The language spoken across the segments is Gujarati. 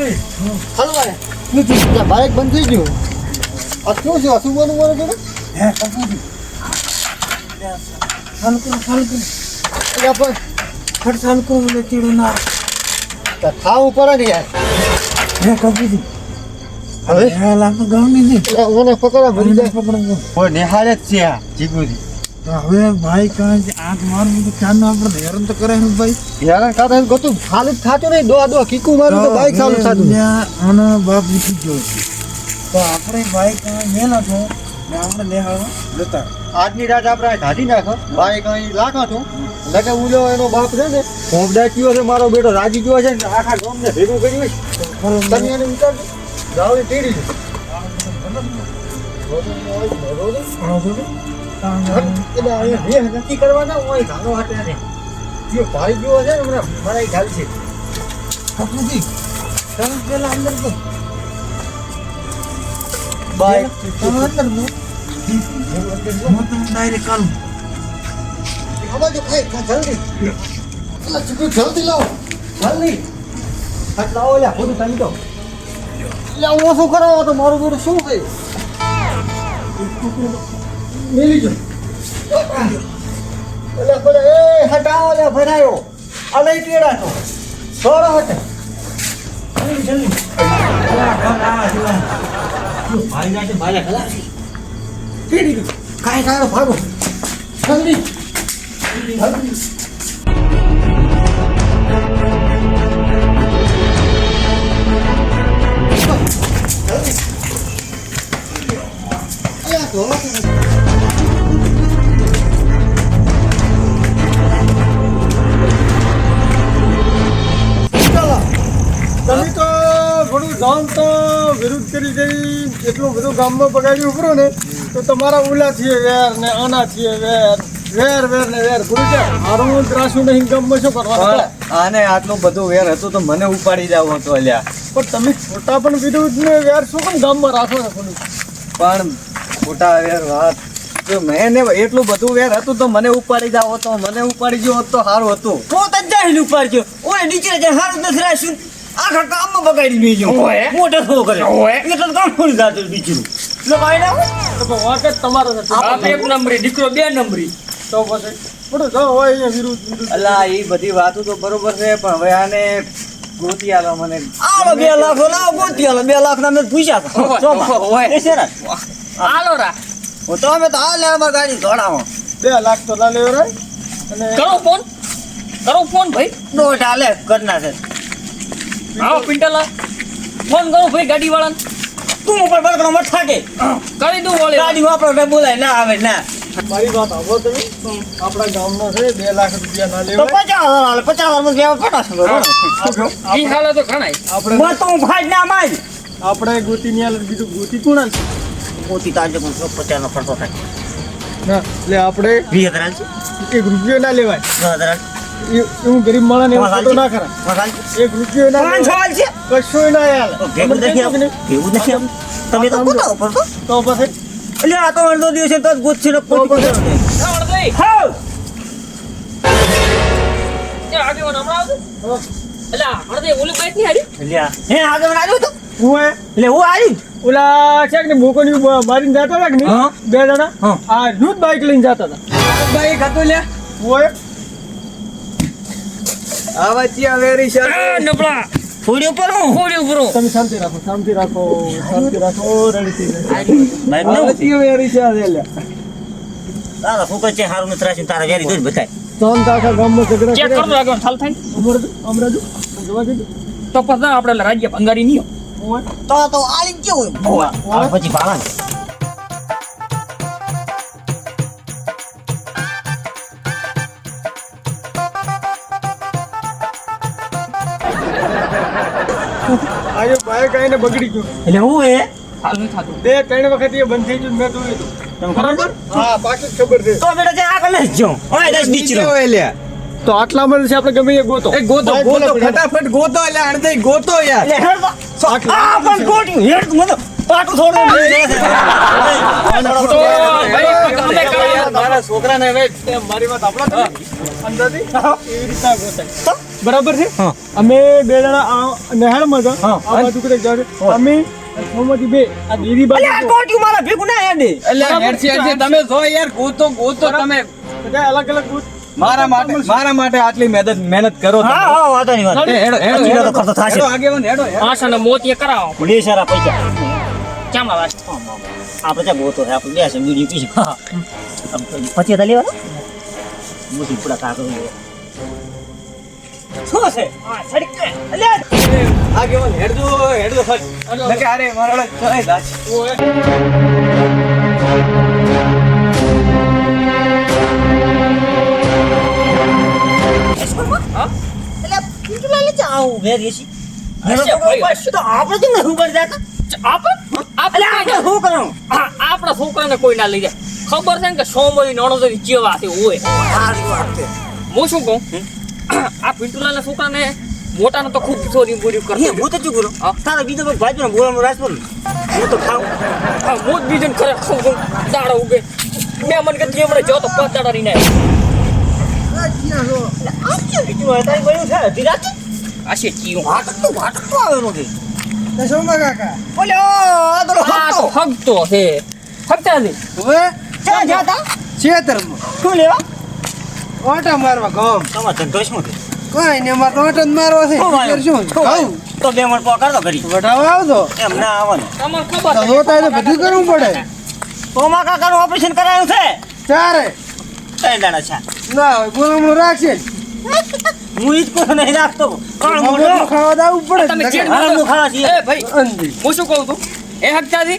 ભાઈ હાલો ભાઈ ત્યાં બાઇક બંધ થઈ ગયું છે બોલું બોલું બોલું હે કરો ચાલુ એટલે પણ ફટ ચાલુ એટલે ચીડું ના ખાવું યાર હે કપૂરી હવે ગમે નહીં મને પકડા ભરી જાય પકડો નિહાળે જ છે આ જીગુજી તો હવે ભાઈ કાંઈ આઠ આંખ મારું બધું ચાંદ આપણે હેરાન તો કરે ને ભાઈ. હેરાન કાતા ગતું ખાલી થાતું નહીં દો દો કીકું મારું તો બાઇક ચાલુ થાતું ત્યાં આનો બાપ ઉઠી ગયો છે. તો આપણે બાઈક મેં છો ને આપણે લેહાડવા જતા. આજની રાત આપણે કાઢી નાખો. બાઈક અહીં લાખો છું. લગે ઉલ્યો એનો બાપ છે ને હોમડા કયો છે મારો બેટો રાજી ગયો છે ને આખા ગામને ભેગું કર્યું છે. તમે એને વિચારજો ગાવડી તેડી છે. એટલે અહીંયા બે નક્કી કરવાના હોય ઘાનો હાટે ને જે ભાઈ ગયો છે પેલા અંદર બાઈક તમે અંદર હું તો ડાયરેક્ટ કાઢું આમાં જલ્દી લાવો જલ્દી લાવો લ્યા તમે તો શું કરાવો તો મારું બેટું શું થયું મેલી જો એટલે બોલે એ હટાવો લ્યા ભરાયો લઈ કેળા તો સોળો હટે. જલ્દી જલ્દી. ભાઈ જાય ભાઈ ખલા કેડી ગયું. કાંઈ કાંઈ ભાગો. જલ્દી. જલ્દી. તમે તો ઘણું જાણતો વિરુદ્ધ કરી કરી એટલું બધું ગામમાં બગાડ્યું ઉપરો ને તો તમારા ઓલા છીએ વેર ને આના છીએ વેર વેર વેર ને વેર ગુરુ છે મારું ત્રાસું નહીં ગામમાં શું કરવા આને આટલું બધું વેર હતું તો મને ઉપાડી જાવ હતો અલ્યા. પણ તમે ખોટા પણ વિરુદ્ધ ને વેર શું પણ ગામમાં રાખો ને થોડું પણ ખોટા વેર વાત. જો મેં ને એટલું બધું વેર હતું તો મને ઉપાડી જાવ હતો મને ઉપાડી ગયો હોત તો સારું હતું. હું જ જાય ઉપાડજો ઓય નીચે જાય હારું નથી રાખ્યું. આખા કામમાં બગાડી મેજો મોટો થો કરે. એ તો કામ ખોલી જાતે બીજું. એટલે ભાઈ ના તો પણ જ તમારો બાપ એક નંબરી દીકરો બે નંબરી. તો પછી બધું જો હોય અહીંયા વિરુદ્ધ અલા એ બધી વાતો તો બરોબર છે પણ હવે આને ગોતી આલો મને. આલો બે લાખ લાવો ગોતી આલો. બે લાખ ના? મેં પૂછ્યા? હાલો રા. હું તો અમે તો આ લે ગાડી દોડાવો બે લાખ તો ના લેવો રે. અને કરો ફોન. કરો ફોન ભાઈ. દોઢ આલે કરના છે. આવો પિંટલા. ફોન કરો ભાઈ ગાડી વાળાને તું ઉપર બળકણો મત થાકે. કરી દઉં વળી. ગાડી વાપરો બોલાય ના આવે ના. મારી વાત આવો તમે? આપણા ગામમાં છે બે લાખ રૂપિયા ના લેવા પચાસ હજાર આલે પચાસ હજારમાં લેવા ફટાશ ઈ હાલે તો ઘણાય આપણે મત તો હું ફાડ ના માય આપણે ગોતી ની હાલત બીજું ગોતી કોણ ગોતી તાજે પણ પચાસ નો ફરતો થાય. ના એટલે આપણે વીસ હજાર એક રૂપિયો ના લેવાય. દસ હજાર એવું ગરીબ માણસ એવો ખોટો ના કરાય. એક રૂપિયો ના. કશું ના યાર. તો નથી આમ. તમે તો ઉપર તો તો પછી એટલે આ તો અડધો દિવસે છે તો જ ગોતશે ને ને. ઓલી ની એટલે આ- હે હું હું? ઓલા છે કે મોકોની મારીને જતા હતા કે નહીં? બે જણા? હા. આ જૂથ બાઈક લઈને જતા હતા. બાઈક હતું લ્યા. હું એ આવા ચિયા વેરી છે. નબળા. થોડી ઉપર હું? ઉપર તમે શાંતિ રાખો શાંતિ રાખો શાંતિ રાખો રેડી થઈ આવા ચિયા વેરી છે લ્યા તારા ફૂકર છે હારું રાખ્યું તારા વેરી દોજ બતાય શાંત આખા ગામમાં ઝઘડા ચેક કરતો આગેવાન ચાલ થાય. અમર અમરાજુ જોવા કીધું તો પછી આપણે રાજ્ય ભંગારી નહીં તો તો આલી કેવું પછી આયો બાઈક આવીને બગડી ગયું. એટલે હું એ થતું બે ત્રણ વખત એ બંધ થઈ ગયું મેં જોયું હતું ખબર હા પાકી ખબર છે. તો બેટા જે આગળ લઈ જો. ઓય દસ નીચરો હોય લ્યા તો આટલા મળે છે આપણે ગમે એ ગોતો. એ ગોતો ગોતો ફટાફટ ગોતો એટલે અડધે ગોતો યાર. આ પણ ગોટ હેડ મને પાટું થોડું મારા છોકરાને હવે મારી વાત આપણા અંદરથી? એવી રીતના ગોતાય બરાબર છે? અમે બે જણા નહેરમાં હતા. આ બાજુ કદાચ જાવ અમે સોમાંથી બે. આ દીદી અલે આ બાજુ મારા ભેગું ના હેડે. એટલે હેડસી હેડસી તમે જો યાર ગોતો ગોતો તમે બધા અલગ અલગ બૂથ મારા માટે મારા માટે આટલી મહેનત મહેનત કરો. હા હા વાંધો નહીં વાંધો હેડો હેડો હેડો. તો ખર્ચો હેડો આગેવાન હેડો હેડો. મોતીએ કરાવો. લે સારા પૈસા. કેમ લાવે આપણે ત્યાં ગોતો છે આપણે બેસે વીડિયો પીશું પછી તો લેવા મોટી પૂરા લેવા શું છે? આ સડી કે અલે આગેવાન હેડજો હેડજો નકે અરે મારા ચોય દાચ એટલે લે ચાવ ઘેર એસી આપણે કેમ ઉપર જાતા? આપણે આપણે શું છોકરાને કોઈ ના લઈ જાય ખબર છે ને કે સોમવારી નણોદરી જેવા છે હોય હું શું કહું? આ પિન્ટુલાના છોકરાને મોટાનો તો ખૂબ ચોરી બોરી એ કરતો હું તો શું કરું? તારા બીજો કોઈ ભાઈ પણ બોલામાં રાસ હું તો ખાવ હા જ બીજન ખરે ખાવ છું દાડા ઉગે. મેં મને કીધું હમણાં જો તો પાંચ દાડા રીને. આ કેમ બીજું તારી બન્યું છે ધીરાજ આ છે ચીયું વાટકતું તો આવે નથી સોમા કાકા ઓલે આ તો આ તો હગતો છે હગતા નથી હવે ક્યાં જાતા છેતરમાં શું લેવા ઓટા મારવા ગામ તમાર ધંધો શું છે કઈ ને અમારે ઓટો મારવા છે શું ખાવું તો બે મણ પકડ તો કરી વટાવા આવતો એમ ના આવવાનું તમારે ખબર તો હોતા તો બધું કરવું પડે તોમા કાકાનું ઓપરેશન કરાયું છે ચારે ત્રણ દાડા છે ના હોય બોલામણું રાખશે. હું ઈ જ કોઈ નહીં રાખતો કોણ મગજનું મોટો ખાવા દા ઉપર તમે ચેડ નકર. ખાવા છે એ ભાઈ હું શું કહું છું એ હગતાજી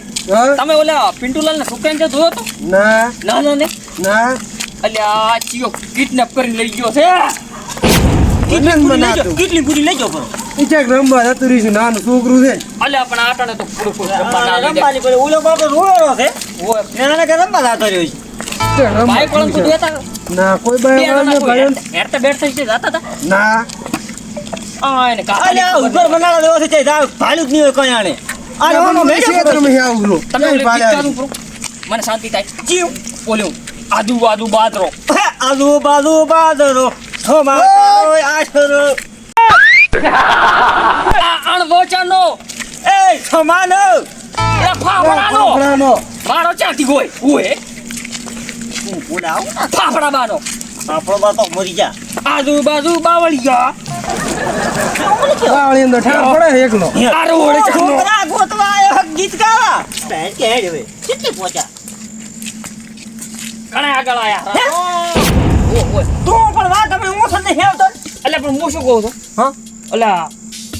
તમે ઓલા પિન્ટુલાલના છોકરાને જે જોયો તો ના ના ના ને ના એટલે આ ચિયો કિડનેપ કરીને લઈ ગયો છે. જાઓ, કેટલી પૂરી લઈ ગયો પણ. ઈ ચાક રમવા જતું રહીશું નાનું છોકરું છે અલ્યા પણ આટાને તો પૂરું પૂરું રમવા ના લઈ જાય. રમવાની પડે. ઓલો બાપો રોવાનો છે. ઓય, કે રમવા જતો રહ્યો છે. ભાઈ પણ જતું કુદે છે. હતા? ના કોઈ બે બાઈ જણા વાળાને કોઈ ભાઈઓ હેડતા- હેડતા બેઠતા છે જાતા હતા. ના. આ એને કાકા અલ્યા, આ ઉપર બનાડો દેવો છે, તે જ નહીં હોય કોઈ મને તમે શાંતિ થાય. જીવ. બાદરો. આશરો. અણવોચાનો. એ, થોમાનો. એ ફાફડાનો. ફાફડાનો. મારો ચાટી ગોય ઓય હું બોલાવું ને. ફાફડા બાનો ફાફડો બા તો મરી જા. આજુ બાજુ ગયા. વાવળી અંદર ઠાર પડે એકલો આ રોડ છોકરા ગોતવા આવ્યો, ગીત ગાવા. બેન કે હેડ હવે. કેટલે પહોંચ્યા? ઘણા આગળ આયા. તું પણ વાત આપણે હું સાથે હેવતો. એટલે પણ હું શું કહું છું? હા? અલા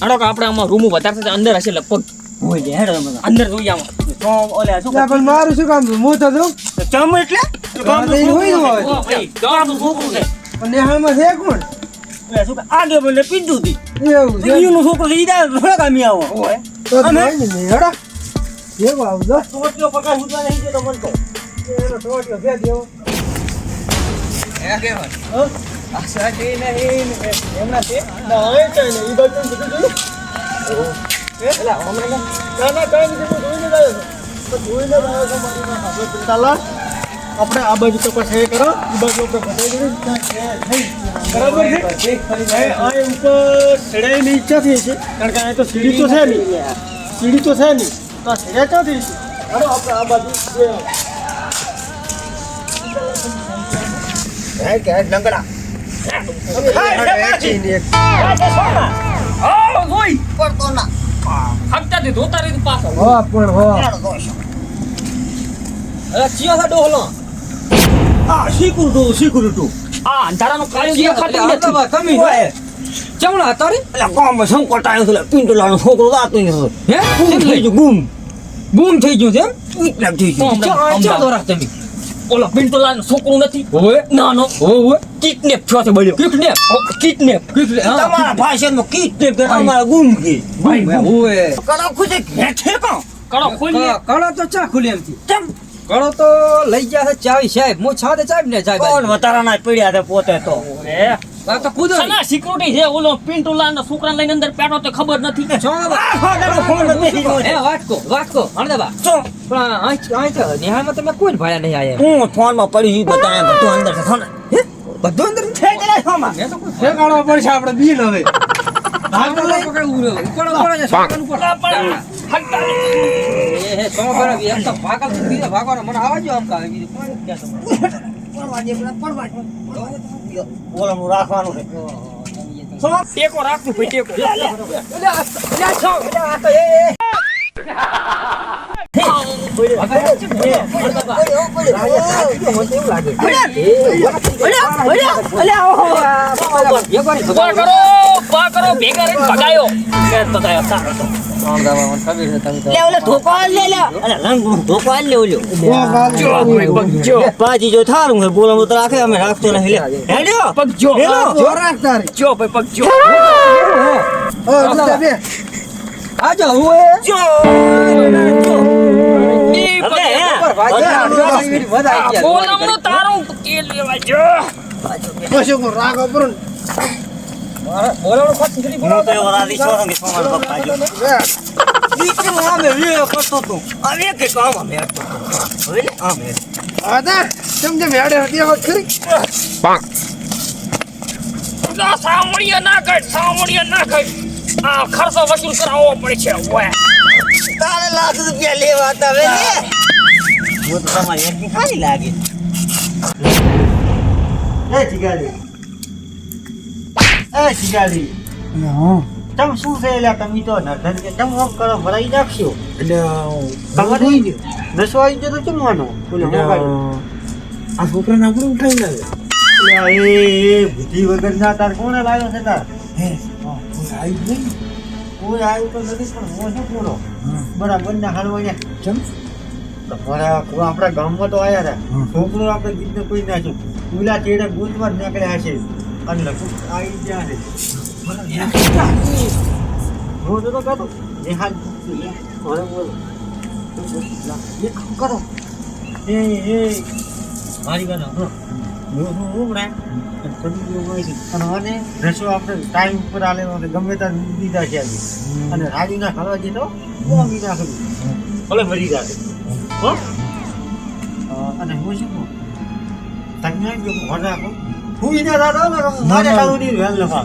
હાડો કે આપણે આમાં રૂમ વધારે અંદર હશે લગભગ. હોય હેડ. અંદર જોઈએ આમાં. તો ઓલે શું પણ મારું શું કામ હું તો દઉં એટલે? નેહાળમાં છે કોણ કે આગે બોલે પીધું હતી એવું છોકરો થોડા કામી આવો તો ને નહીં, હેડો. જેવો આવજો. ટોટિયો પકડ હુંદવા નહીં દેતો મને તો. એનો ટોટિયો ફેંક દેવો. આ સાચી નહીં એમના છે ના, એ કાંઈ નહીં. ઈ બાજુ બધું જોયું? એલા હમણાં ના, ના, કાંઈ. જોઈને તો જોઈને આવ્યો મારી. આપણે આ બાજુ તપાસ એ કરો. એ બાજુ આપણે. બરાબર છે? આ ઉપર ચડાઈની ઈચ્છા થઈ છે કારણ કે અહીં તો સીડી તો છે નહીં. સીડી તો છે નહીં. તો આ ચડ્યા ક્યાં થઈ છે ચાલો આપણે આ બાજુ. હેડ કે લંગડા. હા ધોતા રહી પાછો. પણ હો ચિયો સાડો હલો આ શીકું તું. આ અંધારાનો કાળિયો જે નથી. તમે ચમણા હતા એટલે ગામમાં સંકટ આવ્યો એટલે પિન્ટુલાનો છોકરો હે? ગુમ થઈ ગયો, ગુમ. ગુમ થઈ ગયું છે એમ? થઈ ગયો. ચા દોરા તમે. ઓલો પિન્ટોલાનું છોકરું નથી? ઓય નાનો. ઓય કિડનેપ થયો છે બળ્યો. કિડનેપ? કિડનેપ. તમારા ભાષામાં કિડનેપ કરે, અમારા ગુમ કે. ઓય કડા ખુદે ઘેઠે કાં? કડો કળા તો ચા ખુલી એમ થી કરો તો લઈ ગયા છે ચાવી સાહેબ હું છાતે ચાવી ને કોણ વતારાના પીડ્યા પડ્યા છે પોતે તો આ તો કૂદો ના સિક્યુરિટી છે ઓલો પિન્ટુલા નો છોકરા લઈને અંદર પેટો તો ખબર નથી કે છોડો ફોન ગયો વાટકો વાટકો હળદેવા શું? પણ આ આ નિહાળમાં તમે કોઈ ભાયા નહીં આયા હું ફોનમાં પડી હી બધા બધું અંદર છે ફોન બધું અંદર છે કે નહીં ફોનમાં? મેં તો કોઈ ઠેકાણો પડશે આપણે બિલ હવે ભાગ લઈ પકડ ઉરો ઉપર ઉપર છે સાકન ઉપર પણ હટતા એ હે સો પર એક તો ભાગલ બીજો ભાગવાનો મને આવાજો આમ કાવે બીજું કોણ કે તો ઓલાનું રાખવાનું છે ટેકો રાખતું ભાઈ ટેકો રાખે અમે રાખતો નથી પગજો હેલો. જોરાક જો આજો હું એ જો અરે બોલમનું તારું હું રાગ ઉપર બોલાવણો પાછી કરી હું તો કે સોમાર પપ્પા જો દીકરો આમે વે કરતો તું હવે કે કામ ને આ કઈ સાવણીયા ના આ ખર્ચો વસૂલ કરાવવો પડે છે ઓય. તારે લાખ રૂપિયા લેવા હતા હવે લે. હું. તો તમારી એકની ખાલી લાગે. એ ચિગાડી એ ચિગાડી તમે શું થયેલા? તમે તો નર્ધન કે તમે કરો? ભરાઈ નાખશો. તમારે નસો આવી જતો જમવાનો? બોલો આ છોકરાને આપણે ઉઠાઈ લાવે એ બુદ્ધિ વગર ના તાર કોણે લાવ્યો છે તાર? આવી નહીં કોઈ આવ્યું તો નથી પણ હું શું પૂરો બરાબર ના હલવાયા ચમ? આપણા ગામમાં તો આવ્યા હતા છોકરો આપણે ગીતને કોઈ નાખ્યું ઉલા ચેડે ગુંજમાં જ નીકળ્યા હશે અને લખું આવી ગયા છે. હું. તો નિહાલ બોલો. કામ કરો. એ એ. મારી ગાનો જો અને રસો આપણે ટાઈમ ઉપર આલે અને ગમે ત્યાં દીધા છે અને રાજીના ખાવા જતો બોમી નાખું. ભલે મરી હો? અને હું શું કહું? તમે જો ઘર રાખો હું ઈના દાદા મારે કાલું વેલ લખા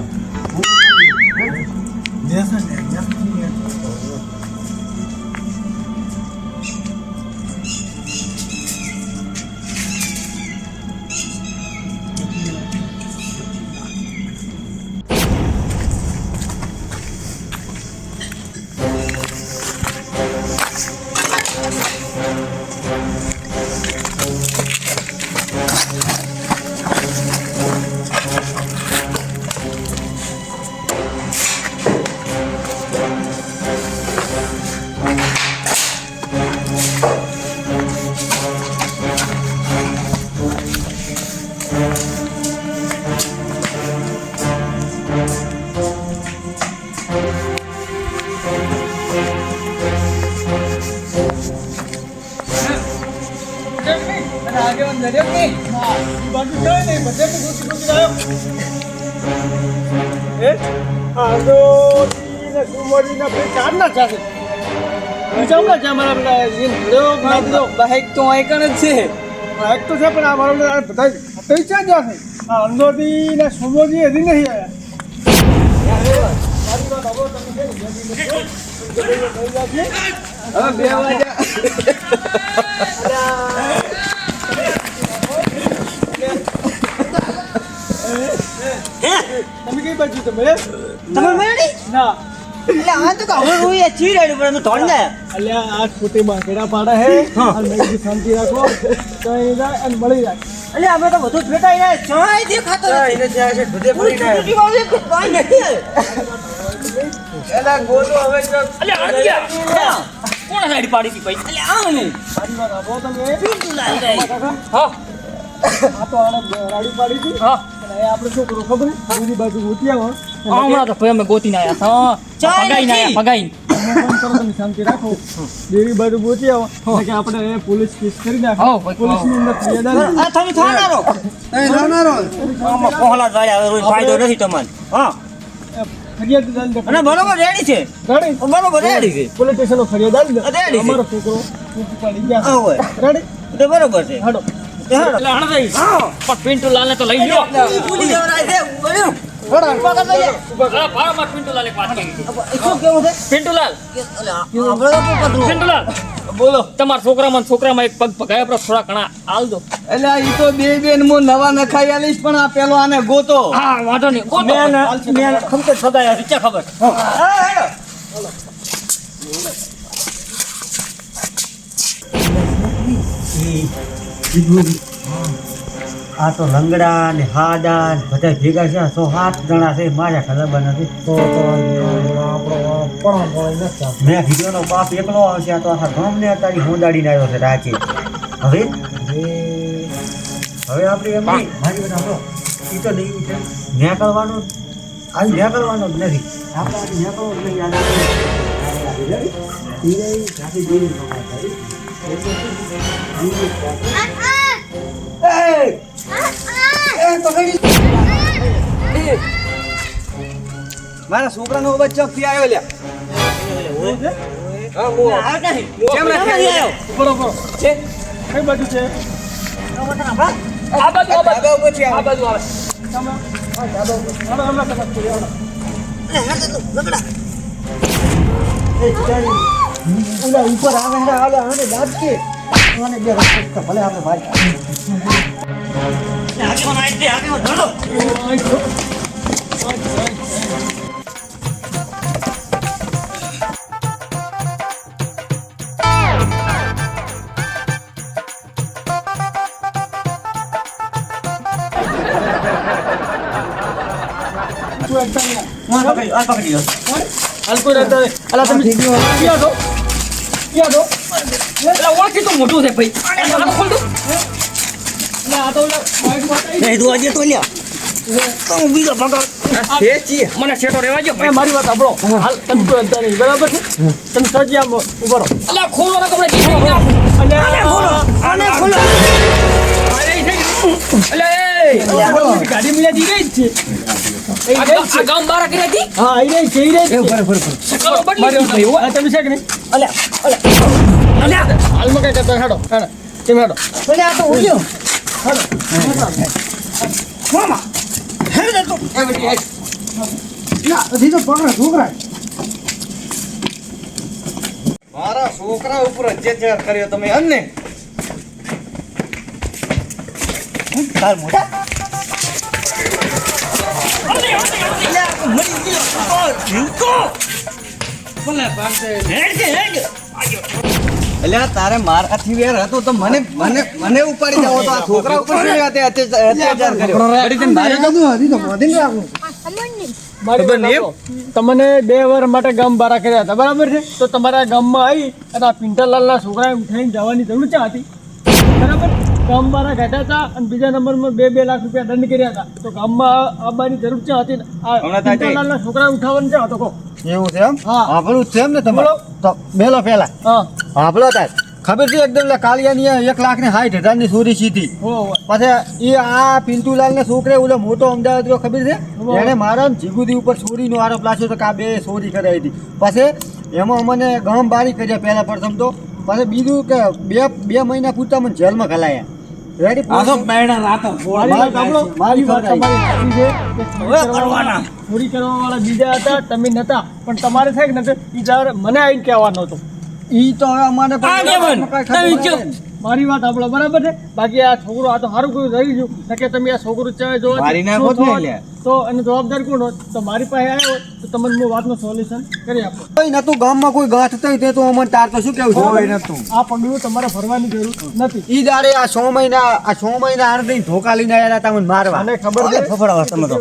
બાઈક તો આઈકણ જ છે. બાઇક તો છે પણ આ મારો આ બધા પૈસા જ છે આ અંદોથી ને સુમોજી હજી નહીં આવ્યા. બે વાગ્યા. તમે કઈ બાજુ તમે? તમે મેળી ના. એટલે આ તો કહું હું એ ચીડાડ્યું પણ ધોણ ને અલ્યા આ ખોટી બાંકેડા પાડે હે અને મેં શાંતિ રાખો કઈ જાય અને મળી જાય. એટલે અમે તો બધું ફેટાઈ રહ્યા ચાય દેખાતો એને ત્યાં છે બધે પડી જાય ચૂંટણી વાળે કાંઈ નથી એલા ગોલો હવે તો અલ્યા અલ્યા કોણ સાઈડ પાડી હતી ભાઈ? એટલે આ મારી વાત આપો તમે. પીંટુ લાલ હા. આ તો આને રાડી પાડી હતી. હા. અને આપણે શું ખબર બીજી બાજુ ગોતી આવો. હમણાં તો ભાઈ અમે ગોતીને આયા. હતા ચાય પગાઈને નથી. આયા પગાઈને તમે શાંતિ રાખો. દેવી બાજુ પહોંચી આવો. કે આપણે પોલીસ કેસ કરી નાખો. પોલીસની અંદર ફરિયાદ આ તમે થાનારો. આમાં પહોળા જાય હવે ફાયદો નથી તમને હા. ફરિયાદ અને બરોબર રેડી છે. રેડી? બરોબર રેડી. છે. પોલીસ સ્ટેશન ફરિયાદ દાલ દે અમારો છોકરો ઊંચું પાડી ગયા. રેડી? બરોબર છે. હાડો. એટલે હણભાઈ પણ પિન્ટુ લાલને તો લઈ ભૂલી જવરાય છે લાલ. બોલો. તમારા છોકરામાં છોકરામાં એક પગ પગાય આપણે થોડા ઘણા હાલ દો. એટલે ઈ તો બે બેન હું નવા નખાઈ આલીશ પણ આ પેલો આને ગોતો. હા વાંધો નહીં ગોતો. મેં મેં ખમતે સદાયા છે ક્યાં ખબર? હા. હેડો. આ તો લંગડા ને હાડા બધા ભેગા છે. સો સાત જણા છે. મારા ખબર નથી. તો મેં કીધું બાપ એકલો આવશે. આ તો આખા ગામને અત્યારે હોંદાડીને આવ્યો છે રાચે હવે? હવે આપણે એમ નહીં. મારી બધા આપણો એ તો નહીં છે ન્યા કરવાનું આવી ન્યા કરવાનો જ નથી. આપણે આજે ન્યા કરવો જ નહીં. યાદ મારા છોકરાનો અવાજ ચોકથી આવ્યો લ્યા. હા, હું- કેમ રે છે? કઈ બાજુ છે? આ બાજુ આ બાજુ. ધાબા ઉપરથી આ આવે. બાજુ. આવે. તમે? હા દાદા ઉપર. હાલો હમણાં ઓલા ઉપર આવે હે આલે આને દાદ કે. આને બે રસ્તે ભલે આપણે ભાઈ. હાલ કોઈ રહેતા નહીં. અલા તમે ક્યાં છો? ક્યાં છો એટલે ઓળખી તો મોટું છે ભાઈ. ખોલ તો ઓલા બાઈકમાં છે. છીએ. મને રહેવા દો એ મારી વાત સાંભળો. હાલ તમે કોઈ રહેતા નહીં. બરાબર છે? તમે સજી આમ ઊભા રહો. અલા ખોલો ને કપડે અને ખોલો. અરે એ થઈ ગાડી મિલા દી રહી જ છે. આ ગામ બારા કર્યા હતી? હા એ રહી છે એ રહી જ છે શકલો બદલી મારી વાત દીધી. આ તમે છે કે નહીં? હાલમાં કઈ કરતા હેડો હેડો તમે હેડો આ તો ઉલ્યો હજી તો. પકડે છોકરા મારા છોકરા ઉપર અત્યાચાર કર્યો તમે ને એટલે તારે મારાથી વેર હતો તો મને મને મને ઉપાડી જાવ તો આ છોકરા ઉપર શું રીતે અત્યાચાર કર્યો. મારી તો મારી વાત નહીં. સાંભળો. તમને બે વાર માટે ગામ બારા કર્યા હતા. બરાબર છે? તો તમારા ગામમાં આવી અને આ પિંટરલાલના છોકરાએ ઉઠાઈને જવાની જરૂર ક્યાં હતી? બરાબર ગામ બારા કાઢ્યા હતા અને બીજા નંબરમાં બે બે લાખ રૂપિયા દંડ કર્યા હતા. તો ગામમાં આવવાની જરૂર છે હતી આ છોકરાએ ઉઠાવવાનું છે હતો એવું છે એમ? હા. આપણું જ છે એમ ને તમારો? મેલો પેલા હા. હાંભળો તાર. ખબર છે એકદમ કાલિયાની એક લાખ ને સાઠ હજારની ચોરી સીધી. પછી એ આ પિન્ટુલાલ ને છોકરે ઓલો મોટો અમદાવાદ રહ્યો ખબર છે? એને મારા જીગુદી ઉપર ચોરીનો આરોપ લાગ્યો તો કે આ બે ચોરી કરાવી હતી. પછી એમાં અમને ગમ બારી કર્યા પહેલા પ્રથમ તો. પછી બીજું કે બે બે મહિના પૂરતા મને જેલમાં ઘલાયા. રેડી મારી વાળા સાંભળો. મારી વાત તમારી છે કે ચોરી કરવાવાળા કરવાવાળા બીજા હતા તમે નતા. પણ તમારે થાય કે નતું ઈ મને આવીને કહેવાનો હતો. ઈ તો હવે અમારે પણ તમે? મારી વાત આપણે બરાબર છે? બાકી આ છોકરો આ તો સારું કયું રહી ગયું. નકે કે તમે આ છોકરો ચાહે જો મારી નાખો જ નહીં લ્યા. તો એનો જવાબદાર કોણ હોત તો મારી પાસે આવ્યો તો તમને હું વાતનું સોલ્યુશન કરી આપો. કોઈ નતું ગામમાં કોઈ ગાંઠ થઈ તે તો અમને તાર તો શું કેવું છે? આ પગલું તમારે ભરવાની જરૂર નથી. ઈ દાડે આ સો મહિના આ સો મહિના આણ દઈ ધોકા લઈને આવ્યા હતા તમને મારવા. અને ખબર છે? ફફડાવા તમે તો.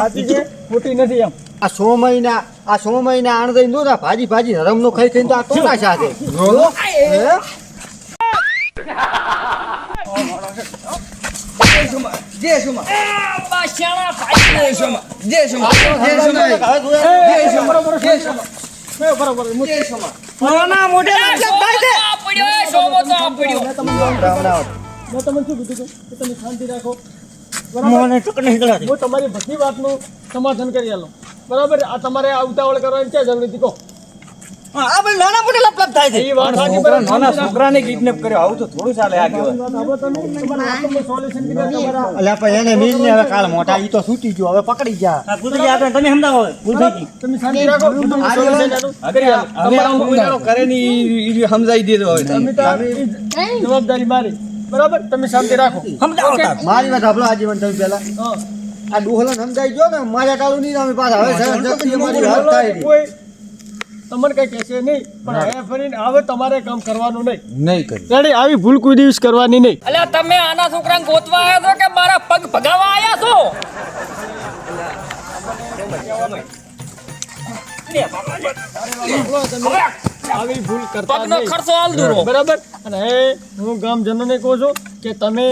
સાચી છે ખોટી નથી એમ. આ સો મહિના આ સો મહિના આણ દઈને દો ભાજી ભાજી હરમ નો ખાઈ ખાઈને તો આ કોના સાથે? જય સુમા બાદશાહના ભાઈ જય સુમા જય સુમા જય સુમા જય સુમા જય સુમા તમારી બધી વાતનું સમાધાન કરી આલો. બરાબર? આ તમારે ઉતાવળ કરવાની ક્યાં જરૂરી કહો. આ બધું નાના મોટે લપ લપ થાય છે. એ વાત સાચી છોકરા બરાબર નાના છોકરાને કિડનેપ કર્યો. આવું તો થોડું ચાલે આ કહેવાય. વાત સાંભળો તમે તમારા આત્મનું સોલ્યુશન કરી આપો. તમારા. અલ્યા પણ એને મીન ને હવે કાલ મોટા ઈ તો છૂટી ગયો. હવે પકડી ગયા આ ભૂલ થઈ ગઈ આપણે તમે સમજાવો ભૂલ તમે શાંતિ રાખો. હું તમને આ solution લેવાનું. આનું કરી આલો. હવે આ ઉમેરો કરે ને ઈ- ઈ સમજાઈ દેજો હવે તમે જવાબદારી મારી. બરાબર? તમે શાંતિ રાખો. સમજાવો મારી વાત આજીવન તમે આ ડોહલો સમજાઈ ગયો ને મારા કાળું નહીં અમે પાછા. હવે. કોઈ તમને કઈ કહેશે નહીં પણ હવે ફરીને હવે તમારે કામ કરવાનું નહીં. નહીં કરી રેડી? આવી ભૂલ કોઈ દિવસ કરવાની નહીં. એટલે તમે આના છોકરાને ગોતવા આવ્યા છો કે મારા પગ ભગાવા આવ્યા છો? આવી ભૂલ કરતા નહીં. ખર્ચો હાલ દૂરો બરાબર? અને હે હું ગામજનોને કહું છું કે તમે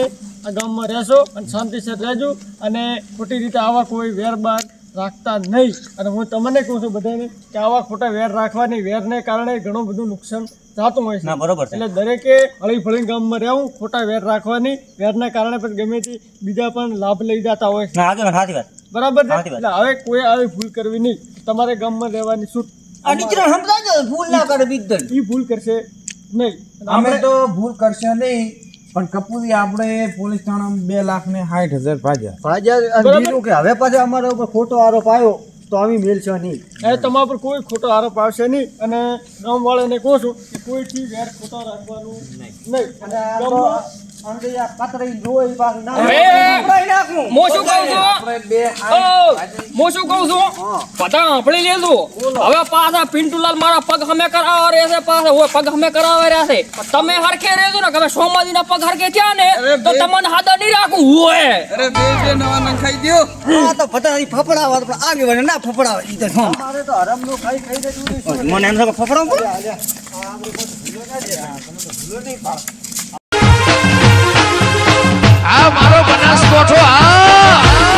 આ ગામમાં રહેશો અને શાંતિસર રહેજો અને ખોટી રીતે આવા કોઈ વેર બાર રાખતા નહીં. અને હું તમને કહું છું બધાને કે આવા ખોટા વેર રાખવાની વેરને કારણે ઘણું બધું નુકસાન થતું હોય છે. ના બરોબર એટલે દરેકે હળી ફળી ગામમાં રહેવું ખોટા વેર રાખવાની વેરના કારણે પણ ગમે તે બીજા પણ લાભ લઈ જતા હોય છે. બરાબર છે? એટલે હવે કોઈ આવી ભૂલ કરવી નહીં. તમારે ગામમાં રહેવાની છૂટ ભૂલ ના કરે એ ભૂલ કરશે નહીં. અમે આપણે તો ભૂલ કરશે નહીં. પણ કપૂરી આપણે પોલીસ થાણા બે લાખ ને સાઠ હજાર ભાજ્યા ભાજ્યા બીજું કે હવે પાછા અમારા ઉપર ખોટો આરોપ આવ્યો તો આવી મેલ છે નહીં. એ તમારા પર કોઈ ખોટો આરોપ આવશે નહીં. અને ગામવાળાને કહું છું કે કોઈથી વેર ખોટો રાખવાનું નહીં. અને આ તો આ ના તમે હરખે રહેજો ને કે હવે સોમાજીના પગ હરખે થયા ને તો તમને હાદર નહીં રાખું હોય અરે બે બે નવા નખાઈ દ્યો આ તો ફટાડી ફફડાવા પણ આગે વને ના ફફડાવે ઈ તો મારે તો હરામનું ખાઈ ખાઈને જોયું મને એમ લાગે ફફડાવું પડે. આ મારો બનાસકોઠો આ!